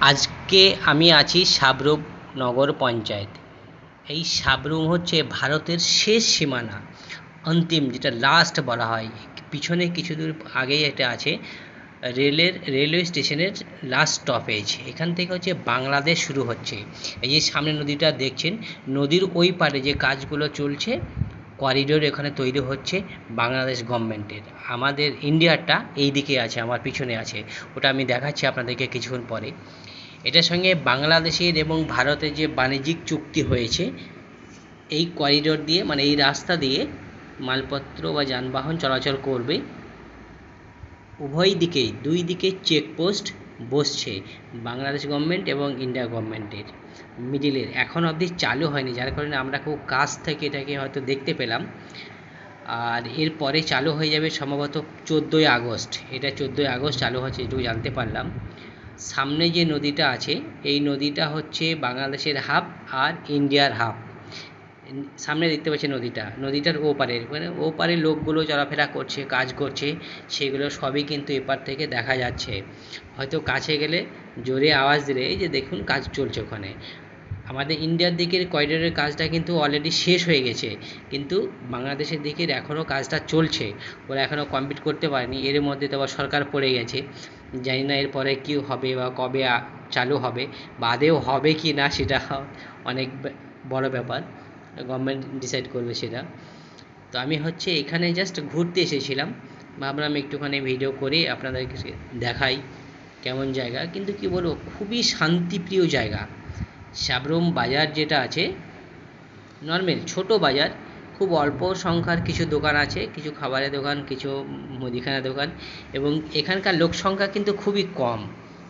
আজকে আমি আছি সাবরুম নগর পঞ্চায়েত। এই সাবরুম হচ্ছে ভারতের শেষ সীমানা, অন্তিম, যেটা লাস্ট বলা হয়। পিছনে কিছু দূর আগেই এটা আছে, রেলের রেলওয়ে স্টেশনের লাস্ট স্টপেজ এখান থেকে হচ্ছে বাংলাদেশ শুরু হচ্ছে। এই যে সামনে নদীটা দেখছেন, নদীর ওই পারে যে কাজগুলো চলছে করিডোর এখানে তৈরি হচ্ছে বাংলাদেশ গভর্নমেন্টের। আমাদের ইন্ডিয়ারটা এই দিকে আছে, আমার পিছনে আছে। ওটা আমি দেখাচ্ছি আপনাদেরকে কিছুক্ষণ পরে। এটার সঙ্গে বাংলাদেশের এবং ভারতের যে বাণিজ্যিক চুক্তি হয়েছে, এই করিডোর দিয়ে মানে এই রাস্তা দিয়ে মালপত্র বা যানবাহন চলাচল করবে। উভয় দিকেই, দুই দিকে চেকপোস্ট বসছে বাংলাদেশ গভর্নমেন্ট এবং ইন্ডিয়া গভর্নমেন্টের মিডিলের এখন অবধি চালু হয়নি, যার কারণে আমরা খুব কাছ থেকে এটাকে হয়তো দেখতে পেলাম। আর এরপরে চালু হয়ে যাবে সম্ভবত চোদ্দোই আগস্ট। এটা চোদ্দোই আগস্ট চালু হচ্ছে এটুকু জানতে পারলাম। সামনে যে নদীটা আছে, এই নদীটা হচ্ছে বাংলাদেশের হাব আর ইন্ডিয়ার হাব। সামনে দেখতে পাচ্ছি নদীটা, নদীটার ওপারে মানে ওপারে লোকগুলো চলাফেরা করছে, কাজ করছে, সেগুলো সবই কিন্তু এপার থেকে দেখা যাচ্ছে। হয়তো কাছে গেলে জোরে আওয়াজ দিলে, এই যে দেখুন কাজ চলছে ওখানে। আমাদের ইন্ডিয়ার দিকের করিডোরের কাজটা কিন্তু অলরেডি শেষ হয়ে গেছে, কিন্তু বাংলাদেশের দিকের এখনও কাজটা চলছে। ওরা এখনও কমপ্লিট করতে পারেনি, এর মধ্যে তো আবার সরকার পড়ে গেছে। জানি না এরপরে কী হবে বা কবে চালু হবে, বাদেও হবে কি না সেটা অনেক বড় ব্যাপার। গভর্নমেন্ট ডিসাইড করবে সেটা। তো আমি হচ্ছে এখানে জাস্ট ঘুরতে এসেছিলাম। ভাবলাম একটুখানি ভিডিও করে আপনাদেরকে দেখাই কেমন জায়গা। কিন্তু কি বলব, খুবই শান্তিপ্রিয় জায়গা। সাবরুম বাজার যেটা আছে নর্মাল ছোট বাজার, খুব অল্প সংখ্যার কিছু দোকান আছে, কিছু খাবারের দোকান, কিছু মুদিখানা দোকান এবং এখানকার লোক সংখ্যা কিন্তু খুবই কম,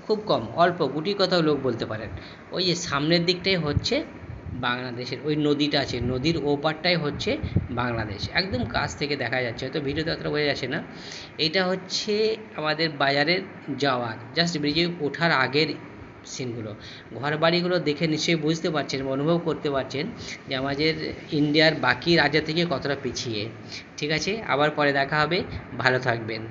খুব কম, অল্প গুটি কথাও লোক বলতে পারেন। ওই যে সামনের দিকটাই হচ্ছে বাংলাদেশের, ওই নদীটা আছে, নদীর ওপারটাই হচ্ছে বাংলাদেশ। একদম কাছ থেকে দেখা যাচ্ছে, হয়তো ভিডিওতে অতটা বোঝা যাচ্ছে না। এটা হচ্ছে আমাদের বাজারের যাওয়ার জাস্ট ব্রিজে ওঠার আগের সিনগুলো। ঘর বাড়িগুলো দেখে নিশ্চয়ই বুঝতে পারছেন অনুভব করতে পারছেন যে আমাদের ইন্ডিয়ার বাকি রাজ্য থেকে কতটা পিছিয়ে। ঠিক আছে? আবার পরে দেখা হবে। ভালো থাকবেন।